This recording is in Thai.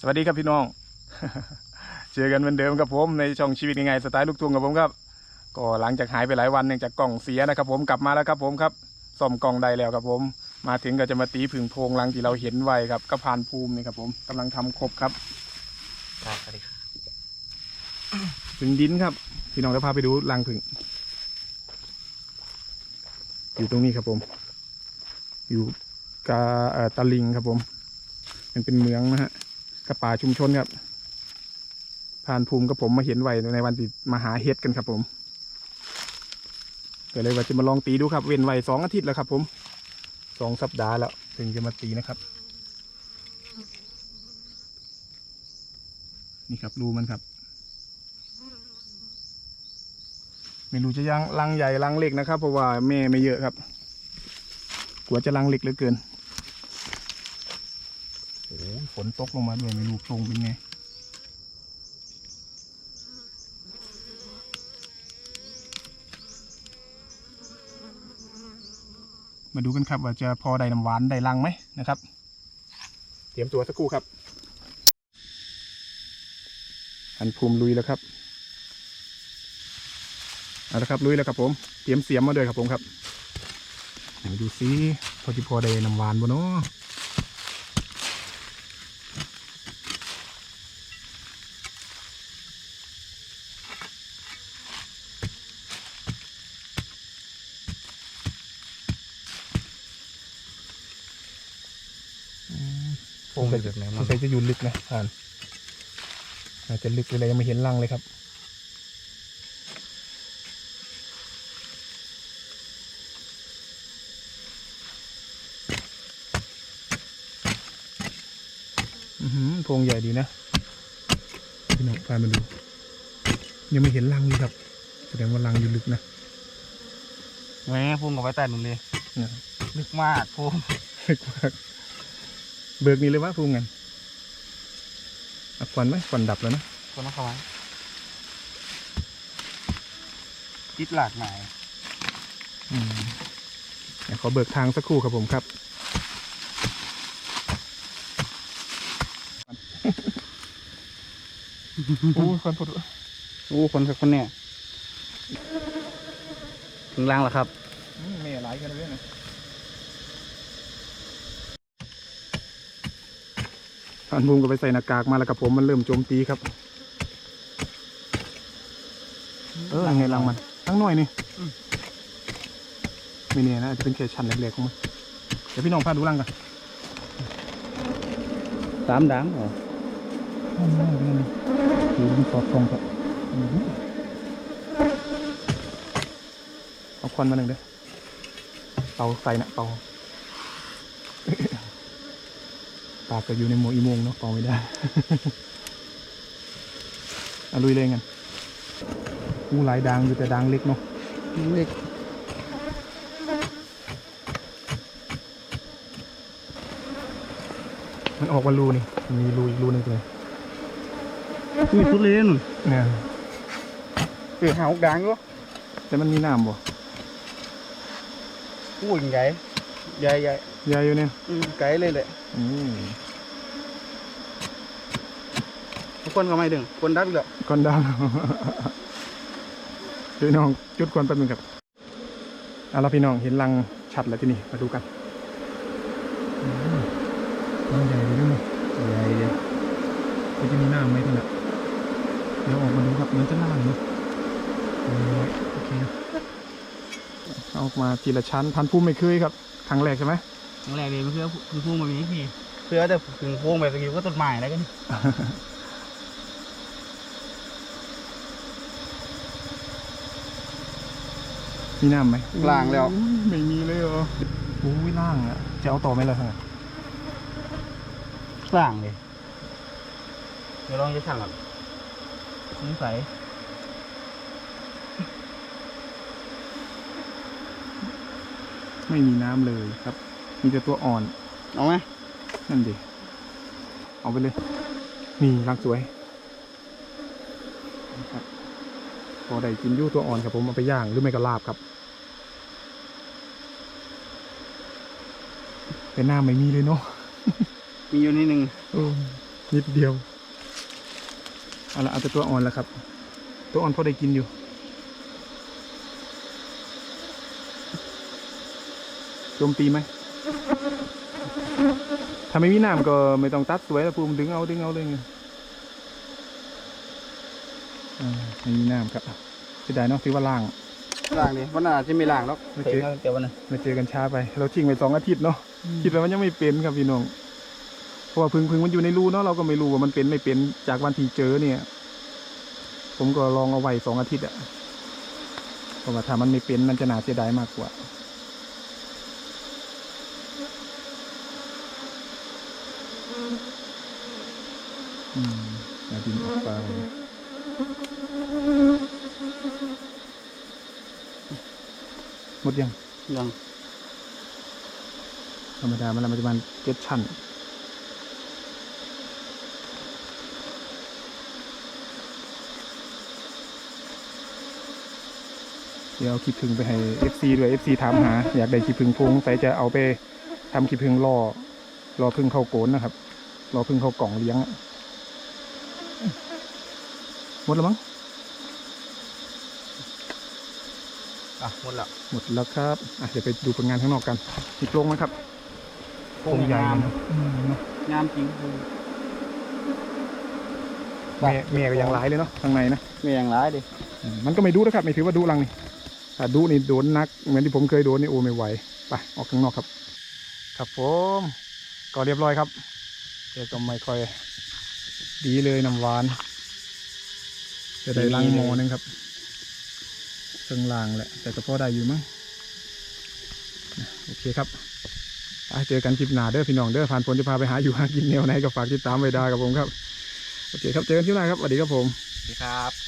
สวัสดีครับพี่น้อง เจอกันเหมือนเดิมกับผมในช่องชีวิตยังไงสไตล์ลูกทุ่งกับผมครับ ก็หลังจากหายไปหลายวันเนื่องจากกล่องเสียนะครับ ผมกลับมาแล้วครับผมครับซ่อมกล่องได้แล้วครับผม มาถึงก็จะมาตีผึ่งโพรงรังที่เราเห็นไว้ครับก็ผ่านภูมินี่ครับผมกำลังทำครบครับครับสวัสดีครับผึ่งดินครับ พี่น้องจะพาไปดูรังผึ่งอยู่ตรงนี้ครับผม อยู่กาเอ่อตะลิงครับผม มันเป็นเมืองนะฮะ กระป่าชุมชนครับผ่านภูมิกับผมมาเห็นไว้ในวันที่มาหาเห็ดกันครับผมก็เลยว่าจะมาลองตีดูครับ เว้นไว้สองอาทิตย์แล้วครับ ผมสองสัปดาห์แล้วถึงจะมาตีนะครับ นี่ครับรูมันครับ ไม่รู้จะยังรังใหญ่รังเล็กนะครับ เพราะว่าแม่ไม่เยอะครับ กลัวจะรังเล็กเหลือเกิน ฝนตกลงมาด้วยไม่รู้โพรงเป็นไงมาดูกันครับว่าจะพอได้น้ำหวานได้รังไหมนะครับ เตรียมตัวสักครู่ครับ อันภูมิลุยแล้วครับเอาละครับลุยแล้วครับผมเตรียมเสียมมาด้วยครับผมครับไหนดูซิพอจะพอได้น้ำหวานบ่เนาะ โพรงแบบไหนมันจะอยู่ลึกนะผ่านอาจจะลึกเลยยังไม่เห็นรังเลยครับอือหือโพรงใหญ่ดีนะพี่น้องพามาดู ยังไม่เห็นรังเลยครับ แสดงว่ารังอยู่ลึกนะแหม่พุ่งกับไว้ใต้นุ่นเลยเนี่ยลึกมากพุ่งลึกมาก เบิกนี่เลยว่าภูมิกันเอาควันไหมควันดับแล้วนะคนต้องเข้ามาคิดหลากหลายอืมเดี๋ยวขอเบิกทางสักครู่ครับผมครับ โอ้ยควันผุดโอ้คนสักคนเนี่ย ถึงล่างแล้วครับอืมไม่หลายกันเลยนะานภูมิก็ไปใส่หน้ากากมาแล้วกับผมมันเริ่มโจมตีครับ เออยังไงรังมันตั้งหน่อยนี่อืมไม่เนี่ยนะอาจจะเป็นแค่ชั้นเล็กๆของมันเดี๋ยวพี่น้องพาดูรังกันสามดังเหรอโอ้โหเป็นไงนี่ดูมันสอดตรงครับอื้อหือเอาควันมาหนึ่งเด้อเตาใส่นะเตา ปากก็อยู่ในหมวอีโมงเนาะเป่าไม่ได้เอาลุยเลยกันอู้หลายดังอยู่แต่ดังเล็กเนาะเล็กมันออกมารูนี่มันมีรูอีกรูหนึงเลยมีทุเรียนเนี่ยคือหาวดังก็แต่มันมีน้ำบ่พูดใหญ่ใหญ่ใหญ่ใหญ่อยู่เนี่ยอืมไกลเลยแหละอืม ทุกคนก็ไม่ดึงคนดับอีกแล้วก้อนดาวพี่น้องจุดควันแป๊บนึงครับเอาละพี่น้องเห็นรังชัดแล้วที่นี่มาดูกันอืมรังใหญ่เลยด้วยมั้ยใหญ่เลยมันจะมีน้ำไหมท่านอะเดี๋ยวออกมาดูครับเหมือนจะล่างเนาะเออโอเคเอาออกมาทีละชั้นพันธุ์พุ่มไม่เคยครับครั้งแรกใช่ไหมครั้งแรกเลยเพื่อพึ่งพุ่งมามีพี่เพื่อแต่พึ่งพุ่งแบบสกิลก็ต้นไม้แล้วกัน มีน้ำไหมล่างแล้วอุ้ยไม่มีเลยเหรอโอ้ยล่างอะจะเอาต่อไหมล่ะท่านอะสร้างเลยเดี๋ยวลองจะสั่งก่อนนิสัยไม่มีน้ำเลยครับ มีแต่ตัวอ่อน เอาไหมนั่นดิ เอาไปเลย นี่รังสวยนะครับ พอได้กินยู่ตัวอ่อนครับผมเอาไปย่างหรือไม่ก็ลาบครับแต่หน้าไม่มีเลยเนาะมีอยู่นิดนึงเออนิดเดียวเอาละเอาแต่ตัวอ่อนแล้วครับ ตัวอ่อนพอได้กินอยู่ โจมตีไหม ถ้าไม่มีน้ำก็ไม่ต้องตัดสวยแล้วภูมิดึงเอาดึงเอาเลยไง อ่าไม่มีน้ำครับเสียดายเนาะถือว่าล่าง ล่างนี่วันหน้าจะไม่ล่างหรอกไม่เห็เจอนเดี๋ยววันนั้นมาเจอกันช้าไป เราทิ้งไปสองอาทิตย์เนาะคิดว่ามันยังไม่เป็นครับพี่น้องเพราะว่าพึ่งพึ่งมันอยู่ในรูเนาะเราก็ไม่รู้ว่ามันเป็นไม่เป็นจากวันที่เจอเนี่ย ผมก็ลองเอาไว้สองอาทิตย์อะเพราะว่าถ้ามันไม่เป็นมันจะน่าเสียดายมากกว่าอืมเอาดินออกไป หมดยัง ยังธรรมดามันละมันจะมันเจ็ดชั้นเดี๋ยวเอาขี้ผึ้งไปให้ FC ด้วย FC ถามหา อยากได้ขี้ผึ้งพวงใส่จะเอาไปทำขี้ผึ้งล่อรอผึ้งเข้าโกนนะครับ รอผึ้งเข้ากล่องเลี้ยงอะ หมดแล้วมั้งอะหมดแล้วหมดแล้วครับอะเดี๋ยวไปดูผลงานข้างนอกกันติดลงไหมครับโครงใหญ่เลยงามนะอืมเนอะงามจริงแม่แม่ก็ยังร้ายเลยเนาะข้างในนะมีอย่างร้ายดิอืมมันก็ไม่ดูนะครับ ไม่ถือว่าดูรังนี่ถ้าดูนี่โดนนัก เหมือนที่ผมเคยโดนนี่โอ้ไม่ไหวไปออกข้างนอกครับ ครับผมก็เรียบร้อยครับเดี๋ยวก็ไม่ค่อยดีเลยน้ำหวาน จะได้ลังหมอหนึงครับเครื่องล่างแหละ แต่ก็พอได้อยู่มั้งนะโอเคครับอะเจอกันคลิปหน้าเด้อพี่น้องเด้อผ่านผลจะพาไปหาอยู่หากินแนวไหนก็ฝากติดตามไว้ได้กับผมครับโอเคครับเจอกันคลิปหน้าครับสวัสดีครับผมสวัสดีครับ